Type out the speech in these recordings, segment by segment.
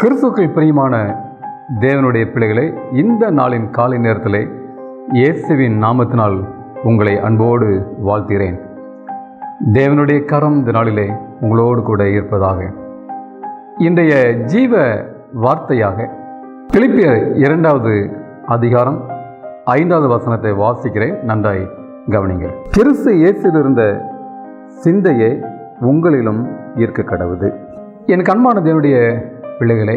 கிறிஸ்துக்கள் பிரியமான தேவனுடைய பிள்ளைகளை இந்த நாளின் காலை நேரத்திலே இயேசுவின் நாமத்தினால் உங்களை அன்போடு வாழ்த்துகிறேன். தேவனுடைய கரம் இந்த நாளிலே உங்களோடு கூட இருப்பதாக. இன்றைய ஜீவ வார்த்தையாக பிலிப்பியர் இரண்டாவது அதிகாரம் ஐந்தாவது வசனத்தை வாசிக்கிறேன். நன்றாய் கவனிங்கள். கிறிஸ்து இயேசுவில் இருந்த சிந்தையே உங்களிலும் ஈர்க்க கடவுது. என் கண்மான தேவனுடைய பிள்ளைகளே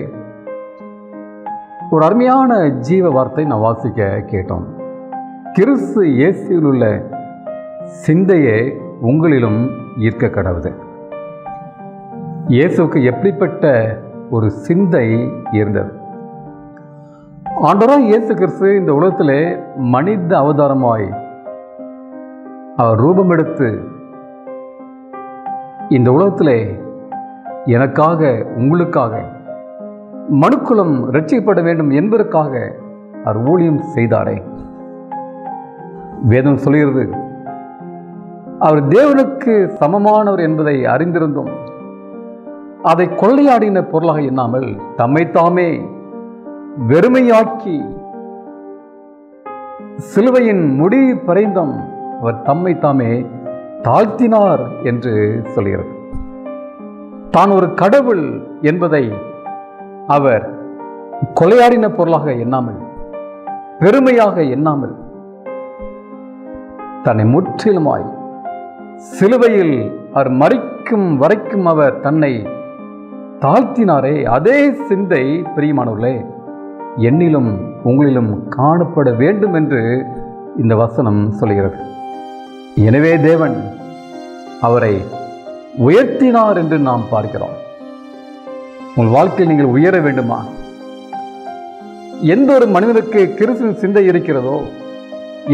ஒரு அருமையான ஜீவ வார்த்தை நான் வாசிக்க கேட்டோம். கிறிஸ்து இயேசுவில் உள்ள சிந்தையே உங்களிலும் ஈர்க்க கடவுது. இயேசுவுக்கு எப்படிப்பட்ட ஒரு சிந்தை இருந்தது? ஆண்டவராக இயேசு கிறிஸ்து இந்த உலகத்திலே மனித அவதாரமாய் அவர் ரூபமெடுத்து இந்த உலகத்திலே எனக்காக உங்களுக்காக மனுக்குலம் ரட்சிக்கப்பட வேண்டும் என்பதற்காக அவர் ஊழியம் செய்தாரே. வேதம் சொல்கிறது அவர் தேவனுக்கு சமமானவர் என்பதை அறிந்திருந்தும் அதை கொள்ளையாடின பொருளாக எண்ணாமல் தம்மைத்தாமே வெறுமையாக்கி சிலுவையின் முடி பரைந்தம் அவர் தம்மை தாமே தாழ்த்தினார் என்று சொல்கிறது. தான் ஒரு கடவுள் என்பதை அவர் கொலையாடின பொருளாக எண்ணாமல் பெருமையாக எண்ணாமல் தன்னை முற்றிலுமாய் சிலுவையில் அவர் மறிக்கும் வரைக்கும் அவர் தன்னை தாழ்த்தினாரே. அதே சிந்தை பிரியமானவர்களே என்னிலும் உங்களிலும் காணப்பட வேண்டும் என்று இந்த வசனம் சொல்கிறது எனவே தேவன் அவரை உயர்த்தினார் என்று நாம் பார்க்கிறோம். உங்கள் வாழ்க்கையில் நீங்கள் உயர வேண்டுமா? எந்த ஒரு மனிதனுக்கு கிறிஸ்துவின் சிந்தை இருக்கிறதோ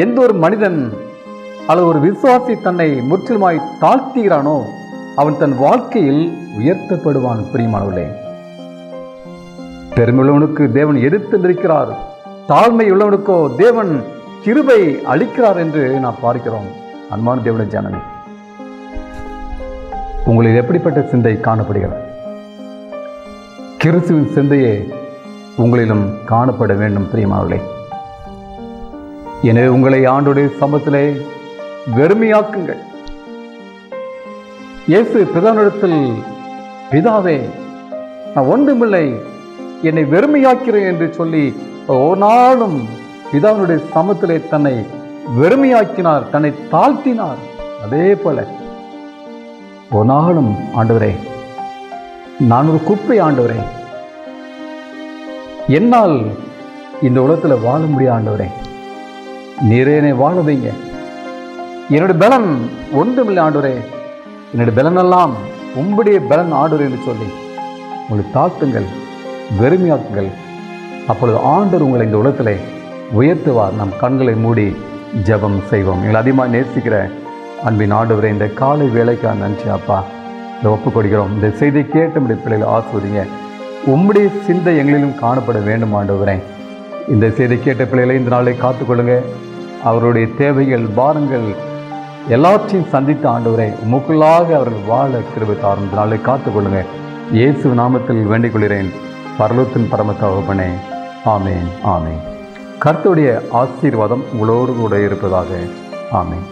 எந்த ஒரு மனிதன் அல்லது ஒரு விசுவாசி தன்னை முற்றிலுமாய் தாழ்த்துகிறானோ அவன் தன் வாழ்க்கையில் உயர்த்தப்படுவான் பிரியமானவர்களே. பெருமையுள்ளவனுக்கு தேவன் எதிர்த்து நிற்கிறார். தாழ்மை உள்ளவனுக்கோ தேவன் கிருபை அளிக்கிறார் என்று நாம் பார்க்கிறோம். அன்பான தேவன ஜனமே உங்களில் எப்படிப்பட்ட சிந்தை காணப்படுகிறது? கிறிஸ்துவின் சிந்தையே உங்களிலும் காணப்பட வேண்டும் பிரியமானவர்களே. எனவே உங்களை ஆண்டுடைய சமத்திலே வெறுமையாக்குங்கள். இயேசு பிதானிடத்தில் பிதாவே நான் ஒன்றுமில்லை என்னை வெறுமையாக்கிறேன் என்று சொல்லி ஒரு நாளும் பிதாவினுடைய சமத்திலே தன்னை வெறுமையாக்கினார் தன்னை தாழ்த்தினார். அதே போல ஒரு நாளும் ஆண்டவரே நான் ஒரு குப்பை ஆண்டவரே. என்னால் இந்த உலகத்தில் வாழ முடிய ஆண்டவரே. நீரேனே வாழ வைங்க. என்னுடைய பலன் ஒன்றுமில்லை ஆண்டவரே. என்னுடைய பலனெல்லாம் உங்களுடைய பலன் ஆண்டவர் என்று சொல்லி உங்களை தாழ்த்துங்கள் வெறுமையாக்குங்கள். அப்பொழுது ஆண்டவர் உங்களை இந்த உலகத்தில் உயர்த்துவார். நம் கண்களை மூடி ஜெபம் செய்வோம். எங்களை அதிகமாக நேசிக்கிற அன்பின் ஆண்டவரை இந்த காலை வேலைக்காக நன்றி அப்பா. இந்த ஒப்புக் கொடுக்கிறோம் இந்த செய்தி கேட்டு நம்முடைய பிள்ளைகளை ஆசிரியங்க உம்முடைய சிந்தை எங்களிலும் காணப்பட வேண்டும் ஆண்டவரே. இந்த செய்தி கேட்ட பிள்ளைகளை இந்த நாளை காத்துக்கொள்ளுங்க. அவருடைய தேவைகள் பாரங்கள் எல்லாத்தையும் சந்தித்த ஆண்டவரை முக்குள்ளாக அவர்கள் வாழ கிருபை தாரும். இந்த நாளை காத்துக்கொள்ளுங்க. இயேசு நாமத்தில் வேண்டிக் கொள்கிறேன் பரலோத்தின் பரமத்தகப்பனே ஆமேன் ஆமேன். கருத்துடைய ஆசீர்வாதம் உங்களோடு கூட இருப்பதாக. ஆமேன்.